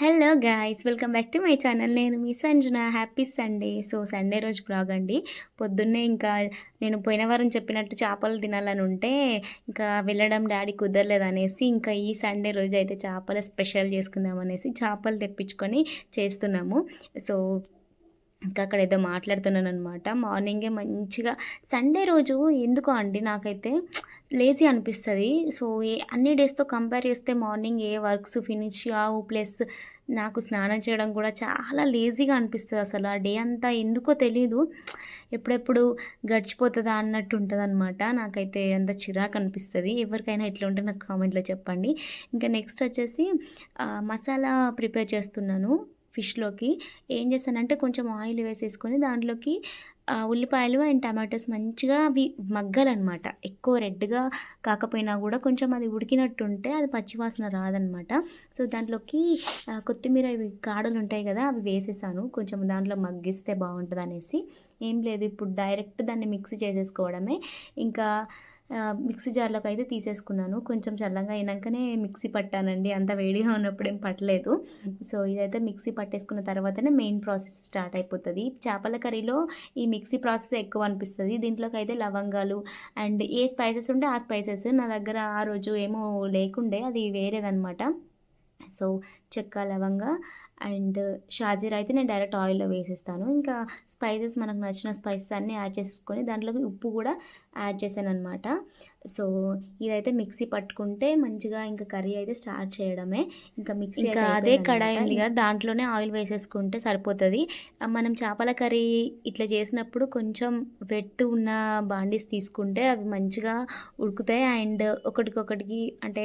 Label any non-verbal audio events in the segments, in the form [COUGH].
Hello guys welcome back to my channel. నేను మీ Sanjana. Happy Sunday. So Sunday రోజు blog అండి. పొద్దున్నే ఇంకా నేను పోయిన వారం చెప్పినట్టు చేపలు తినాలని ఉంటే ఇంకా వెళ్ళడం డాడీ కుదరలేదు అనేసి ఇంకా ఈ సండే రోజు అయితే చేపల స్పెషల్ చేసుకుందాం అనేసి చేపలు తెప్పించుకొని చేస్తున్నాము. సో ఇంకా అక్కడ ఏదో మాట్లాడుతున్నాను అనమాట మార్నింగే మంచిగా సండే రోజు ఎందుకో అండి నాకైతే లేజీ అనిపిస్తుంది. సో ఏ అన్ని డేస్తో కంపేర్ చేస్తే మార్నింగ్ ఏ వర్క్స్ ఫినిష్ ఆవు ప్లస్ నాకు స్నానం చేయడం కూడా చాలా లేజీగా అనిపిస్తుంది అసలు. ఆ డే అంతా ఎందుకో తెలీదు. ఎప్పుడెప్పుడు గడిచిపోతుందా అన్నట్టు ఉంటుంది అనమాట నాకైతే అంత చిరాకు అనిపిస్తుంది. ఎవరికైనా ఎట్లా ఉంటే నాకు కామెంట్లో చెప్పండి. ఇంకా నెక్స్ట్ వచ్చేసి మసాలా ప్రిపేర్ చేస్తున్నాను. ఫిష్లోకి. ఏం చేస్తానంటే కొంచెం ఆయిల్ వేసేసుకొని దాంట్లోకి ఉల్లిపాయలు అండ్ టమాటోస్ మంచిగా అవి మగ్గాలన్నమాట. ఎక్కువ రెడ్గా కాకపోయినా కూడా కొంచెం అది ఉడికినట్టు ఉంటే అది పచ్చివాసన రాదనమాట సో దాంట్లోకి కొత్తిమీర ఇవి కాడలు ఉంటాయి కదా అవి వేసేసాను. కొంచెం దాంట్లో మగ్గిస్తే బాగుంటుంది అనేసి ఏం లేదు ఇప్పుడు డైరెక్ట్ దాన్ని మిక్స్ చేసేసుకోవడమే. ఇంకా మిక్సీ జార్లోకి అయితే తీసేసుకున్నాను. కొంచెం చల్లగా అయినాకనే మిక్సీ పట్టానండి. అంత వేడిగా ఉన్నప్పుడు ఏం పట్టలేదు. సో ఇదైతే మిక్సీ పట్టేసుకున్న తర్వాతనే మెయిన్ ప్రాసెస్ స్టార్ట్ అయిపోతుంది. చేపల కర్రీలో ఈ మిక్సీ ప్రాసెస్ ఎక్కువ అనిపిస్తుంది. దీంట్లోకి అయితే లవంగాలు అండ్ ఏ స్పైసెస్ ఉంటే ఆ స్పైసెస్ నా దగ్గర ఆ రోజు ఏమో లేకుండే అది వేరేదనమాట సో చెక్క లవంగ అండ్ షాజీరా అయితే నేను డైరెక్ట్ ఆయిల్లో వేసేస్తాను. ఇంకా స్పైసెస్ మనకు నచ్చిన స్పైసెస్ అన్నీ యాడ్ చేసేసుకొని దాంట్లోకి ఉప్పు కూడా యాడ్ చేశాను అనమాట సో ఇదైతే మిక్సీ పట్టుకుంటే మంచిగా ఇంకా కర్రీ అయితే స్టార్ట్ చేయడమే. ఇంకా మిక్సీ ఇంకా అదే కడాయి ఉంది కదా దాంట్లోనే ఆయిల్ వేసేసుకుంటే సరిపోతుంది. మనం చేపల కర్రీ ఇట్లా చేసినప్పుడు కొంచెం వెట్టు ఉన్న బాండీస్ తీసుకుంటే అవి మంచిగా ఉడుకుతాయి. అండ్ ఒకటికొకటికి అంటే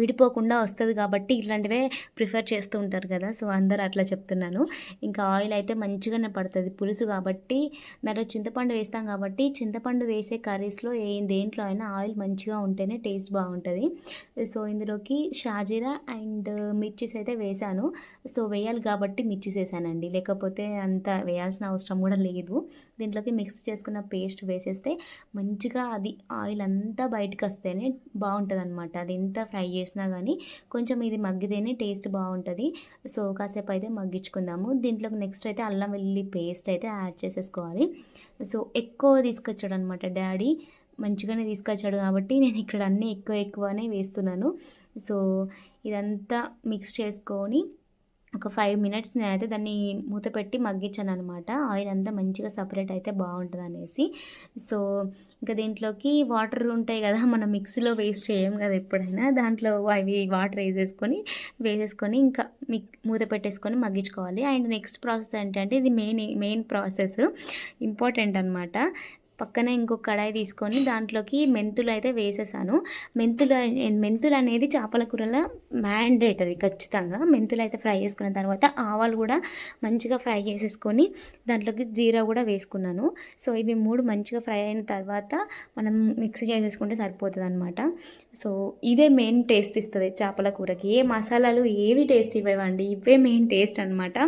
విడిపోకుండా వస్తుంది కాబట్టి ఇట్లాంటివే ప్రిఫర్ చేస్తూ ఉంటారు కదా. సో అందరు అట్లా చెప్తున్నాను. ఇంకా ఆయిల్ అయితే మంచిగానే పడుతుంది పులుసు కాబట్టి. దాంట్లో చింతపండు వేస్తాం కాబట్టి చింతపండు వేసే కర్రీస్లో ఏ దేంట్లో అయినా ఆయిల్ మంచిగా ఉంటేనే టేస్ట్ బాగుంటుంది. సో ఇందులోకి షాజీరా అండ్ మిర్చిస్ అయితే వేసాను. సో వేయాలి కాబట్టి మిర్చిస్ వేసానండి. లేకపోతే అంత వేయాల్సిన అవసరం కూడా లేదు. దీంట్లోకి మిక్స్ చేసుకున్న పేస్ట్ వేసేస్తే మంచిగా అది ఆయిల్ అంతా బయటకు వస్తేనే బాగుంటుంది అనమాట అది ఎంత ఫ్రై చేసినా కానీ కొంచెం ఇది మగ్గితేనే టేస్ట్ బాగుంటుంది. సో కాసేపు అయితే మగ్గించుకుందాము. దీంట్లోకి నెక్స్ట్ అయితే అల్లం వెల్లుల్లి పేస్ట్ అయితే యాడ్ చేసేసుకోవాలి. సో ఎక్కువ తీసుకొచ్చాడు అనమాట డాడీ. మంచిగానే తీసుకొచ్చాడు కాబట్టి నేను ఇక్కడ అన్నీ ఎక్కువ ఎక్కువనే వేస్తున్నాను. సో ఇదంతా మిక్స్ చేసుకొని ఒక ఫైవ్ మినిట్స్ నేనైతే దాన్ని మూత పెట్టి మగ్గించాను అనమాట ఆయిల్ అంతా మంచిగా సపరేట్ అయితే బాగుంటుంది అనేసి సో ఇంకా దీంట్లోకి వాటర్ ఉంటాయి కదా మనం మిక్సీలో వేస్ట్ చేయం కదా ఎప్పుడైనా. దాంట్లో అవి వాటర్ వేసేసుకొని వేసేసుకొని ఇంకా మిక్ మూత పెట్టేసుకొని మగ్గించుకోవాలి. అండ్ నెక్స్ట్ ప్రాసెస్ ఏంటంటే ఇది మెయిన్ మెయిన్ ప్రాసెస్ ఇంపార్టెంట్ అనమాట పక్కనే ఇంకొక కడాయి తీసుకొని దాంట్లోకి మెంతులు అయితే వేసేసాను. మెంతులు మెంతులు అనేది చేపల కూరలో మ్యాండేటరీ ఖచ్చితంగా. మెంతులు అయితే ఫ్రై చేసుకున్న తర్వాత ఆవాలు కూడా మంచిగా ఫ్రై చేసేసుకొని దాంట్లోకి జీరా కూడా వేసుకున్నాను. సో ఇవి మూడు మంచిగా ఫ్రై అయిన తర్వాత మనం మిక్సీ చేసేసుకుంటే సరిపోతుంది అనమాట సో ఇదే మెయిన్ టేస్ట్ ఇస్తుంది చేపల కూరకి. ఏ మసాలాలు ఏవి టేస్ట్ ఇవ్వండి ఇవే మెయిన్ టేస్ట్ అనమాట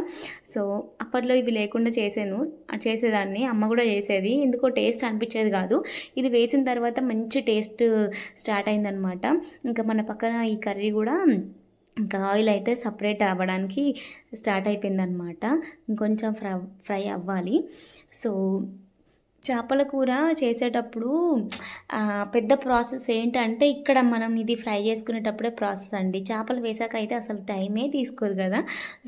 సో అప్పట్లో ఇవి లేకుండా చేసాను. చేసేదాన్ని అమ్మ కూడా చేసేది. ఎందుకో టేస్ట్ అనిపించేది కాదు. ఇది వేసిన తర్వాత మంచి టేస్ట్ స్టార్ట్ అయిందనమాట ఇంకా మన పక్కన ఈ కర్రీ కూడా ఇంకా ఆయిల్ అయితే సపరేట్ అవ్వడానికి స్టార్ట్ అయిపోయిందనమాట ఇంకొంచెం ఫ్రై ఫ్రై అవ్వాలి. సో చేపల కూర చేసేటప్పుడు పెద్ద ప్రాసెస్ ఏంటంటే ఇక్కడ మనం ఇది ఫ్రై చేసుకునేటప్పుడే ప్రాసెస్ అండి. చేపలు వేసాక అయితే అసలు టైమే తీసుకోదు కదా.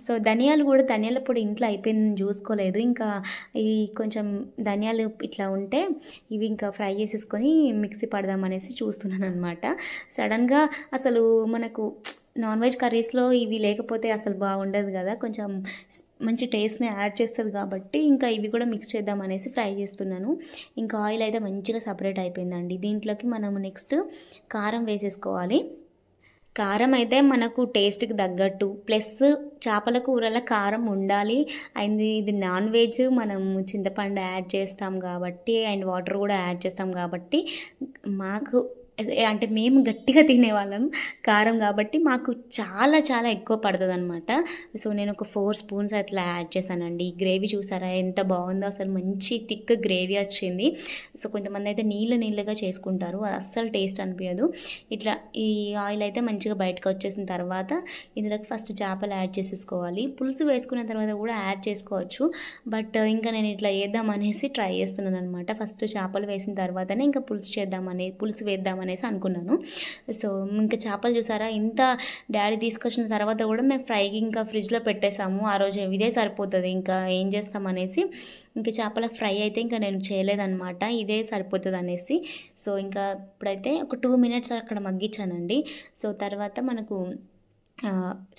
సో ధనియాలు కూడా ధనియాల పొడి ఇంట్లో అయిపోయిందని చూసుకోలేదు. ఇంకా ఇది కొంచెం ధనియాలు ఇట్లా ఉంటే ఇవి ఇంకా ఫ్రై చేసేసుకొని మిక్సీ పడదాం అనేసి చూస్తున్నాను అనమాట సడన్గా అసలు మనకు నాన్ వెజ్ కర్రీస్లో ఇవి లేకపోతే అసలు బాగుండదు కదా. కొంచెం మంచి టేస్ట్ని యాడ్ చేస్తుంది కాబట్టి ఇంకా ఇవి కూడా మిక్స్ చేద్దాం అనేసి ఫ్రై చేస్తున్నాను. ఇంకా ఆయిల్ అయితే మంచిగా సపరేట్ అయిపోయిందండి. దీంట్లోకి మనం నెక్స్ట్ కారం వేసేసుకోవాలి. కారం అయితే మనకు టేస్ట్కి తగ్గట్టు ప్లస్ చేపల కూరలో కారం ఉండాలి. అండ్ ఇది నాన్ వెజ్ మనం చింతపండు యాడ్ చేస్తాం కాబట్టి అండ్ వాటర్ కూడా యాడ్ చేస్తాం కాబట్టి మాకు అంటే మేము గట్టిగా తినేవాళ్ళం కారం కాబట్టి మాకు చాలా చాలా ఎక్కువ పడుతుంది అనమాట సో నేను ఒక ఫోర్ స్పూన్స్ అట్లా యాడ్ చేశానండి. ఈ గ్రేవీ చూసారా? ఎంత బాగుందో. అసలు మంచి థిక్ గ్రేవీ వచ్చింది. సో కొంతమంది అయితే నీళ్ళు నీళ్ళుగా చేసుకుంటారు. అస్సలు టేస్ట్ అనిపించదు ఇట్లా ఈ ఆయిల్ అయితే మంచిగా బయటకు వచ్చేసిన తర్వాత ఇందులోకి ఫస్ట్ చేపలు యాడ్ చేసేసుకోవాలి. పులుసు వేసుకున్న తర్వాత కూడా యాడ్ చేసుకోవచ్చు. బట్ ఇంకా నేను ఇట్లా చేద్దామనేసి ట్రై చేస్తున్నాను అనమాట ఫస్ట్ చేపలు వేసిన తర్వాతనే ఇంకా పులుసు చేద్దామని పులుసు వేద్దామని అనేసి అనుకున్నాను. సో ఇంకా చేపలు చూసారా? ఇంత డాడీ తీసుకొచ్చిన తర్వాత కూడా మేము ఫ్రైకి ఇంకా ఫ్రిడ్జ్లో పెట్టేసాము. ఆ రోజు ఇదే సరిపోతుంది. ఇంకా ఏం చేస్తాం అనేసి ఇంకా చేపల ఫ్రై అయితే ఇంకా నేను చేయలేదన్నమాట. ఇదే సరిపోతుంది అనేసి. సో ఇంకా ఇప్పుడైతే ఒక టూ మినిట్స్ అక్కడ మగ్గించానండి. సో తర్వాత మనకు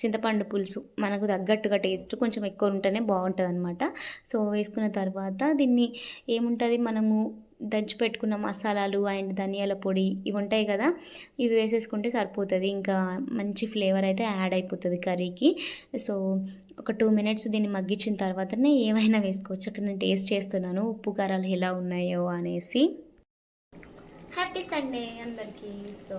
చింతపండు పులుసు మనకు తగ్గట్టుగా టేస్ట్ కొంచెం ఎక్కువ ఉంటేనే బాగుంటుంది అనమాట సో వేసుకున్న తర్వాత దీన్ని ఏముంటుంది? మనము దంచి పెట్టుకున్న మసాలాలు అండ్ ధనియాల పొడి ఇవి ఉంటాయి కదా ఇవి వేసేసుకుంటే సరిపోతుంది. ఇంకా మంచి ఫ్లేవర్ అయితే యాడ్ అయిపోతుంది కర్రీకి. సో ఒక టూ మినిట్స్ దీన్ని మగ్గించిన తర్వాతనే ఏమైనా వేసుకోవచ్చు. అక్కడ నేను టేస్ట్ చేస్తున్నాను ఉప్పు కారాలు ఎలా ఉన్నాయో అనేసి. హ్యాపీ సండే అందరికీ. సో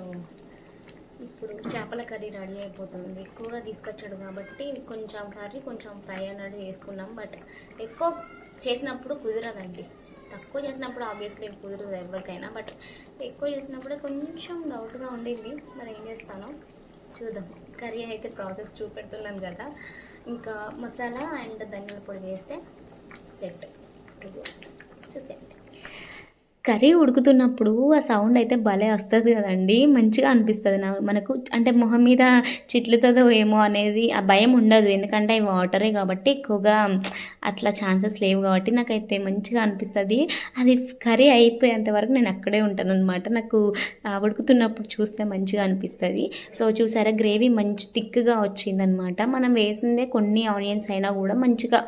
ఇప్పుడు చేపల కర్రీ రెడీ అయిపోతుంది. ఎక్కువగా తీసుకొచ్చాడు కాబట్టి కొంచెం కర్రీ కొంచెం ఫ్రై అన్నట్టు చేసుకున్నాం. బట్ ఎక్కువ చేసినప్పుడు కుదరదండి. తక్కువ చేసినప్పుడు ఆబ్వియస్లీ కుదరదు ఎవరికైనా బట్ ఎక్కువ చేసినప్పుడు కొంచెం డౌట్గా ఉండింది. మరి ఏం చేస్తానో చూద్దాం. కర్రీ అయితే ప్రాసెస్ చూపెడుతున్నాను కదా. ఇంకా మసాలా అండ్ ధనియాల పొడి వేస్తే సెట్ చూసేయండి కర్రీ ఉడుకుతున్నప్పుడు ఆ సౌండ్ అయితే భలే వస్తుంది కదండి. మంచిగా అనిపిస్తుంది నా మనకు అంటే మొహం మీద చిట్లుతుందో ఏమో అనేది ఆ భయం ఉండదు. ఎందుకంటే అవి వాటరే కాబట్టి ఎక్కువగా అట్లా ఛాన్సెస్ లేవు కాబట్టి నాకైతే మంచిగా అనిపిస్తుంది. అది కర్రీ అయిపోయేంత వరకు నేను అక్కడే ఉంటాను అనమాట నాకు ఉడుకుతున్నప్పుడు చూస్తే మంచిగా అనిపిస్తుంది. సో చూసారా గ్రేవీ మంచి థిక్గా వచ్చిందనమాట మనం వేసిందే కొన్ని ఆనియన్స్ అయినా కూడా మంచిగా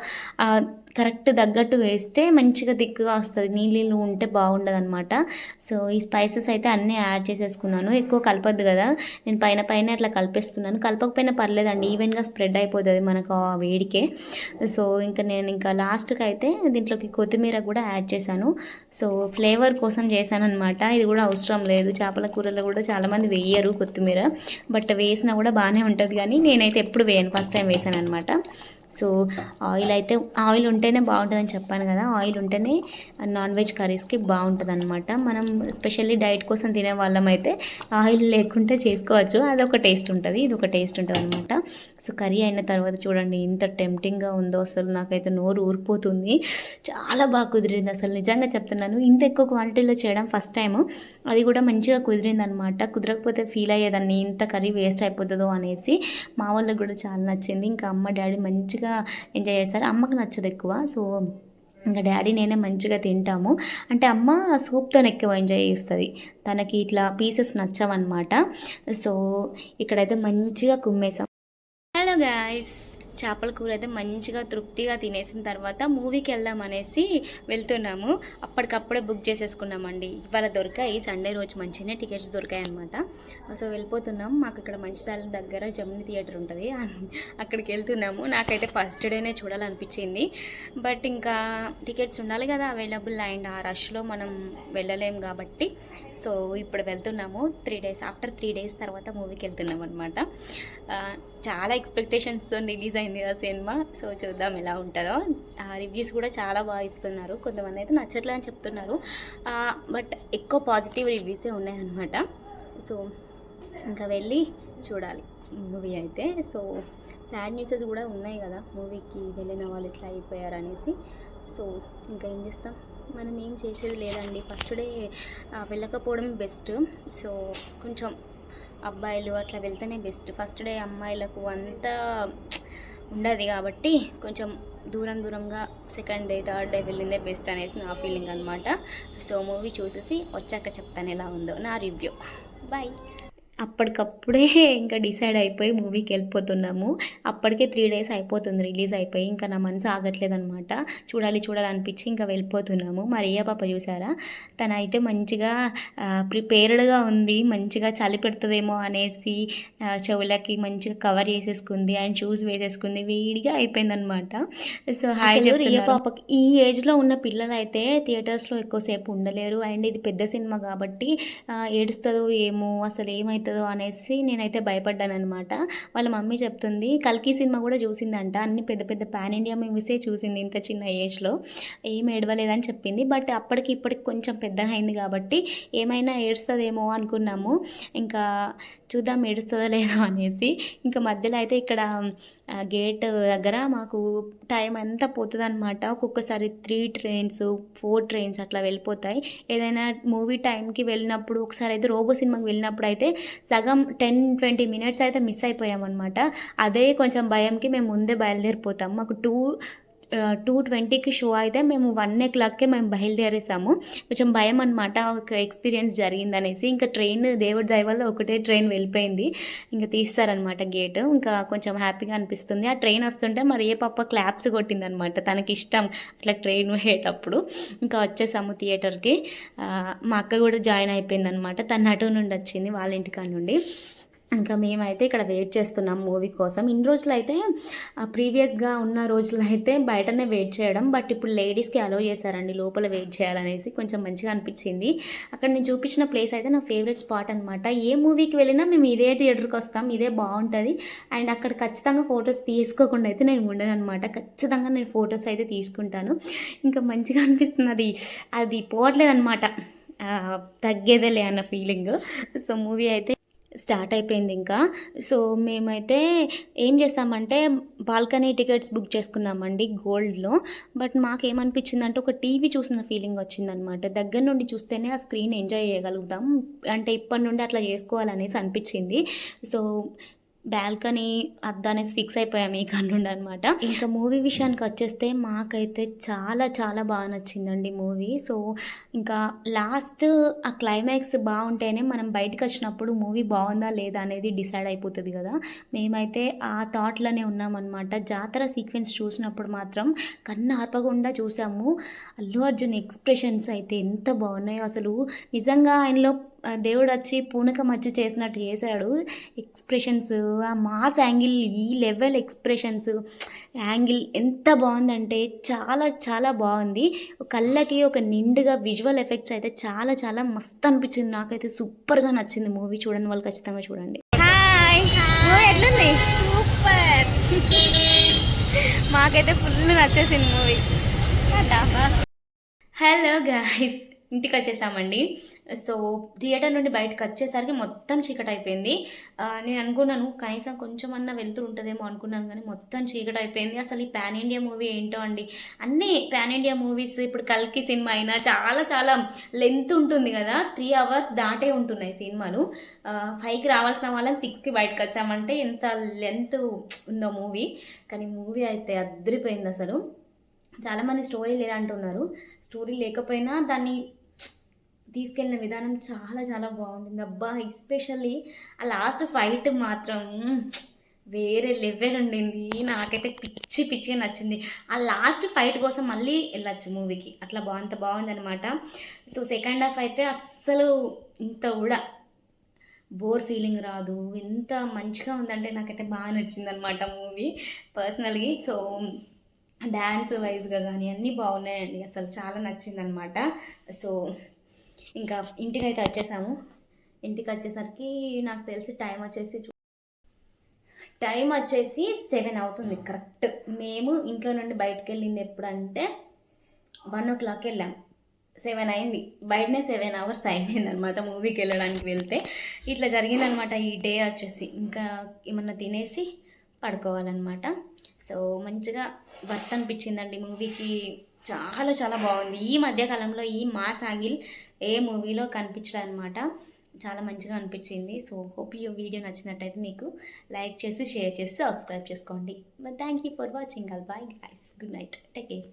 కరెక్ట్ తగ్గట్టు వేస్తే మంచిగా దిక్కుగా వస్తుంది. నీళ్ళు ఉంటే బాగుండదు అనమాట సో ఈ స్పైసెస్ అయితే అన్నీ యాడ్ చేసేసుకున్నాను. ఎక్కువ కలపద్దు కదా. నేను పైన పైన అట్లా కలిపేస్తున్నాను. కలపకపోయినా పర్లేదండి. ఈవెన్గా స్ప్రెడ్ అయిపోతుంది మనకు ఆ వేడికే. సో ఇంకా నేను ఇంకా లాస్ట్కి అయితే దీంట్లోకి కొత్తిమీర కూడా యాడ్ చేశాను. సో ఫ్లేవర్ కోసం చేశాను అనమాట ఇది కూడా అవసరం లేదు. చేపల కూరలో కూడా చాలామంది వేయరు కొత్తిమీర. బట్ వేసినా కూడా బాగానే ఉంటుంది. కానీ నేనైతే ఎప్పుడు వేయను. ఫస్ట్ టైం వేసాను అనమాట సో ఆయిల్ అయితే ఆయిల్ ఉంటేనే బాగుంటుందని చెప్పాను కదా ఆయిల్ ఉంటేనే నాన్ వెజ్ కర్రీస్కి బాగుంటుంది అనమాట మనం స్పెషల్లీ డైట్ కోసం తినే వాళ్ళం అయితే ఆయిల్ లేకుంటే చేసుకోవచ్చు అదొక టేస్ట్ ఉంటుంది ఇది ఒక టేస్ట్ ఉంటుంది అనమాట సో కర్రీ అయిన తర్వాత చూడండి ఇంత టెంప్టింగ్గా ఉందో అసలు నాకైతే నోరు ఊరిపోతుంది. చాలా బాగా కుదిరింది అసలు నిజంగా చెప్తున్నాను. ఇంత ఎక్కువ క్వాంటిటీలో చేయడం ఫస్ట్ టైం అది కూడా మంచిగా కుదిరింది అనమాట కుదరకపోతే ఫీల్ అయ్యేదాన్ని ఇంత కర్రీ వేస్ట్ అయిపోతుందో అనేసి మా వాళ్ళకి కూడా చాలా నచ్చింది. ఇంకా అమ్మ డాడీ మంచి మంచిగా ఎంజాయ్ చేస్తారు. అమ్మకు నచ్చదు ఎక్కువ. సో ఇంకా డాడీ నేనే మంచిగా తింటాము. అంటే అమ్మ సూప్తో ఎక్కువ ఎంజాయ్ చేస్తుంది. తనకి ఇట్లా పీసెస్ నచ్చవన్నమాట. సో ఇక్కడైతే మంచిగా కుమ్మేసాం. హలో గాయస్ చేపల కూర అయితే మంచిగా తృప్తిగా తినేసిన తర్వాత మూవీకి వెళ్దాం అనేసి వెళ్తున్నాము. అప్పటికప్పుడే బుక్ చేసేసుకున్నామండి. ఇవాళ దొరికాయి. సండే రోజు మంచిగానే టికెట్స్ దొరికాయి అనమాట సో వెళ్ళిపోతున్నాం. మాకు ఇక్కడ మంచిర్యాల దగ్గర జమ్ని థియేటర్ ఉంటుంది. [LAUGHS] అక్కడికి వెళ్తున్నాము. నాకైతే ఫస్ట్ డేనే చూడాలనిపించింది. బట్ ఇంకా టికెట్స్ ఉండాలి కదా అవైలబుల్ అండ్ ఆ రష్లో మనం వెళ్ళలేము కాబట్టి. సో ఇప్పుడు వెళ్తున్నాము. Three days after three days తర్వాత మూవీకి వెళ్తున్నాం అనమాట చాలా ఎక్స్పెక్టేషన్స్తో రిలీజ్ అయింది ఆ సినిమా. సో చూద్దాం ఎలా ఉంటుందో. రివ్యూస్ కూడా చాలా బాగా ఇస్తున్నారు. కొంతమంది అయితే నచ్చట్లే అని చెప్తున్నారు. బట్ ఎక్కువ పాజిటివ్ రివ్యూసే ఉన్నాయన్నమాట. సో ఇంకా వెళ్ళి చూడాలి మూవీ అయితే. సో సాడ్ న్యూసెస్ కూడా ఉన్నాయి కదా. మూవీకి వెళ్ళిన వాళ్ళు ఇట్లా అయిపోయారు అనేసి. సో ఇంకా ఏం చేస్తాం? మనం ఏం చేసేది లేదండి. ఫస్ట్ డే వెళ్ళకపోవడం బెస్ట్ సో కొంచెం అబ్బాయిలు అట్లా వెళ్తేనే బెస్ట్ ఫస్ట్ డే అమ్మాయిలకు అంతా ఉండదు కాబట్టి కొంచెం దూరం దూరంగా సెకండ్ డే థర్డ్ డే వెళ్ళిందే బెస్ట్ అనేసి నా ఫీలింగ్ అనమాట సో మూవీ చూసేసి వచ్చాక చెప్తాను ఎలా ఉందో. నా రివ్యూ. బాయ్. అప్పటికప్పుడే ఇంకా డిసైడ్ అయిపోయి మూవీకి వెళ్ళిపోతున్నాము. అప్పటికే త్రీ డేస్ అయిపోతుంది రిలీజ్ అయిపోయి. ఇంకా నా మనసు ఆగట్లేదు అనమాట చూడాలి చూడాలి అనిపించి ఇంకా వెళ్ళిపోతున్నాము. మా రియా పాప చూసారా? తన అయితే మంచిగా ప్రిపేర్డ్గా ఉంది మంచిగా చలి పెడుతుందేమో అనేసి చెవులకి మంచిగా కవర్ చేసేసుకుంది అండ్ షూస్ వేసేసుకుంది వేడిగా అయిపోయిందనమాట సో హాయ్ రియా పాపకి ఈ ఏజ్లో ఉన్న పిల్లలు అయితే థియేటర్స్లో ఎక్కువసేపు ఉండలేరు. అండ్ ఇది పెద్ద సినిమా కాబట్టి ఏడుస్తుందో ఏమో అసలు అవుతుందో అనేసి నేనైతే భయపడ్డాను అనమాట వాళ్ళ మమ్మీ చెప్తుంది కల్కి సినిమా కూడా చూసిందంట. అన్ని పెద్ద పెద్ద పాన్ ఇండియా మూవీసే చూసింది ఇంత చిన్న ఏజ్లో. ఏం ఏడవలేదని చెప్పింది. బట్ అప్పటికి ఇప్పటికి కొంచెం పెద్దగా అయింది కాబట్టి ఏమైనా ఏడుస్తుందేమో అనుకున్నాము. ఇంకా చూద్దాం ఏడుస్తుందో లేదో అనేసి. ఇంకా మధ్యలో అయితే ఇక్కడ గేట్ దగ్గర మాకు టైం అంతా పోతుంది అనమాట ఒక్కొక్కసారి త్రీ ట్రైన్స్ ఫోర్ ట్రైన్స్ అట్లా వెళ్ళిపోతాయి. ఏదైనా మూవీ టైంకి వెళ్ళినప్పుడు ఒకసారి అయితే రోబో సినిమాకి వెళ్ళినప్పుడు అయితే సగం టెన్ ట్వంటీ మినిట్స్ అయితే మిస్ అయిపోయామన్నమాట. అదే కొంచెం భయంకి మేము ముందే బయలుదేరిపోతాం. మాకు టూ టూ ట్వంటీకి షో అయితే మేము వన్ ఓ క్లాక్కే మేము బయలుదేరేసాము. కొంచెం భయం అనమాట ఒక ఎక్స్పీరియన్స్ జరిగిందనేసి. ఇంకా ట్రైన్ దేవుడి దయ వల్ల ఒకటే ట్రైన్ వెళ్ళిపోయింది. ఇంకా తీస్తారనమాట గేట్ ఇంకా కొంచెం హ్యాపీగా అనిపిస్తుంది. ఆ ట్రైన్ వస్తుంటే మరి ఏ పాప క్లాప్స్ కొట్టిందనమాట తనకి ఇష్టం అట్లా ట్రైన్ పోయేటప్పుడు. ఇంకా వచ్చేసాము థియేటర్కి మా అక్క కూడా జాయిన్ అయిపోయింది అనమాట తన అటు నుండి వచ్చింది వాళ్ళ ఇంటికాడ నుండి. ఇంకా మేమైతే ఇక్కడ వెయిట్ చేస్తున్నాం మూవీ కోసం. ఇన్ని రోజులు అయితే ప్రీవియస్గా ఉన్న రోజులు అయితే బయటనే వెయిట్ చేయడం బట్ ఇప్పుడు లేడీస్కి అలో చేశారండి లోపల వెయిట్ చేయాలనేసి కొంచెం మంచిగా అనిపించింది. అక్కడ నేను చూపించిన ప్లేస్ అయితే నా ఫేవరెట్ స్పాట్ అనమాట ఏ మూవీకి వెళ్ళినా మేము ఇదే థియేటర్కి వస్తాం ఇదే బాగుంటుంది. అండ్ అక్కడ ఖచ్చితంగా ఫొటోస్ తీసుకోకుండా అయితే నేను ఉండను అనమాట ఖచ్చితంగా నేను ఫొటోస్ అయితే తీసుకుంటాను. ఇంకా మంచిగా అనిపిస్తుంది అది అది పోవట్లేదు అనమాట తగ్గేదేలే అన్న ఫీలింగ్ సో మూవీ అయితే స్టార్ట్ అయిపోయింది ఇంకా. సో మేమైతే ఏం చేస్తామంటే బాల్కనీ టికెట్స్ బుక్ చేసుకున్నామండి గోల్డ్లో. బట్ మాకేమనిపించిందంటే ఒక టీవీ చూసిన ఫీలింగ్ వచ్చిందనమాట. దగ్గర నుండి చూస్తేనే ఆ స్క్రీన్ ఎంజాయ్ చేయగలుగుతాం. అంటే ఇప్పటి నుండి అట్లా చేసుకోవాలనేసి అనిపించింది. సో బాల్కనీ అద్దనేసి ఫిక్స్ అయిపోయాం ఈ కన్నుండి అనమాట ఇంకా మూవీ విషయానికి వచ్చేస్తే మాకైతే చాలా చాలా బాగా నచ్చిందండి మూవీ. సో ఇంకా లాస్ట్ ఆ క్లైమాక్స్ బాగుంటేనే మనం బయటకు వచ్చినప్పుడు మూవీ బాగుందా లేదా అనేది డిసైడ్ అయిపోతుంది కదా. మేమైతే ఆ థాట్లోనే ఉన్నామన్నమాట. జాతర సీక్వెన్స్ చూసినప్పుడు మాత్రం కన్ను ఆర్పకుండా చూసాము. అల్లు అర్జున్ ఎక్స్ప్రెషన్స్ అయితే ఎంత బాగున్నాయో అసలు. నిజంగా ఆయనలో దేవుడు వచ్చి పూనక మధ్య చేసినట్టు చేశాడు. ఎక్స్ప్రెషన్స్ ఆ మాస్ యాంగిల్ ఈ లెవెల్ ఎక్స్ప్రెషన్స్ యాంగిల్ ఎంత బాగుందంటే చాలా చాలా బాగుంది. కళ్ళకి ఒక నిండుగా విజువల్ ఎఫెక్ట్స్ అయితే చాలా చాలా మస్తు అనిపించింది. నాకైతే సూపర్గా నచ్చింది మూవీ చూడండి వాళ్ళు ఖచ్చితంగా చూడండి. హాయ్ ఎట్లుంది? సూపర్ [LAUGHS] మాకైతే ఫుల్ నచ్చేసింది మూవీ హలో గాయస్ ఇంటికి వచ్చేసామండి. సో థియేటర్ నుండి బయటకు వచ్చేసరికి మొత్తం చీకటి అయిపోయింది నేను అనుకున్నాను కనీసం కొంచెం అన్న వెళ్తురు ఉంటుందేమో అనుకున్నాను కానీ మొత్తం చీకటి అయిపోయింది అసలు ఈ పాన్ ఇండియా మూవీ ఏంటో అండి? అన్నీ పాన్ ఇండియా మూవీస్ ఇప్పుడు కల్కి సినిమా అయినా చాలా చాలా లెంత్ ఉంటుంది కదా. త్రీ అవర్స్ దాటే ఉంటున్నాయి సినిమాలు. ఫైవ్కి రావాల్సిన వాళ్ళని సిక్స్కి బయటకు వచ్చామంటే ఎంత లెంత్ ఉందో మూవీ. కానీ మూవీ అయితే అద్దరిపోయింది అసలు. చాలామంది స్టోరీ లేదంటున్నారు. స్టోరీ లేకపోయినా దాన్ని తీసుకెళ్ళిన విధానం చాలా చాలా బాగుంటుంది. అబ్బా ఎస్పెషల్లీ ఆ లాస్ట్ ఫైట్ మాత్రం వేరే లెవెల్ ఉండింది. నాకైతే పిచ్చి పిచ్చిగా నచ్చింది. ఆ లాస్ట్ ఫైట్ కోసం మళ్ళీ వెళ్ళచ్చు మూవీకి అట్లా బాగుంత బాగుందనమాట సో సెకండ్ హాఫ్ అయితే అస్సలు ఇంత కూడా బోర్ ఫీలింగ్ రాదు. ఎంత మంచిగా ఉందంటే నాకైతే బాగా నచ్చింది అనమాట మూవీ పర్సనల్గా సో డ్యాన్స్ వైజ్గా కానీ అన్నీ బాగున్నాయండి. అసలు చాలా నచ్చింది అనమాట సో ఇంకా ఇంటికి అయితే వచ్చేసాము. ఇంటికి వచ్చేసరికి నాకు తెలిసి టైం వచ్చేసి చూ- టైం వచ్చేసి సెవెన్ అవుతుంది కరెక్ట్ మేము ఇంట్లో నుండి బయటకు వెళ్ళింది ఎప్పుడంటే వన్ ఓ క్లాక్ వెళ్ళాం. సెవెన్ అయింది. బయటనే సెవెన్ అవర్స్ అయిపోయింది అనమాట మూవీకి వెళ్ళడానికి వెళ్తే. ఇట్లా జరిగిందనమాట ఈ డే వచ్చేసి. ఇంకా ఏమన్నా తినేసి పడుకోవాలన్నమాట. సో మంచిగా వర్త్ అనిపించిందండి మూవీకి చాలా చాలా బాగుంది. ఈ మధ్యకాలంలో ఈ మాస్ యాంగిల్ ఏ మూవీలో కనిపించడం అనమాట చాలా మంచిగా అనిపించింది. సో హోప్ ఈ వీడియో నచ్చినట్టయితే మీకు లైక్ చేసి షేర్ చేసి సబ్స్క్రైబ్ చేసుకోండి. Thank you for watching all bye guys good night take care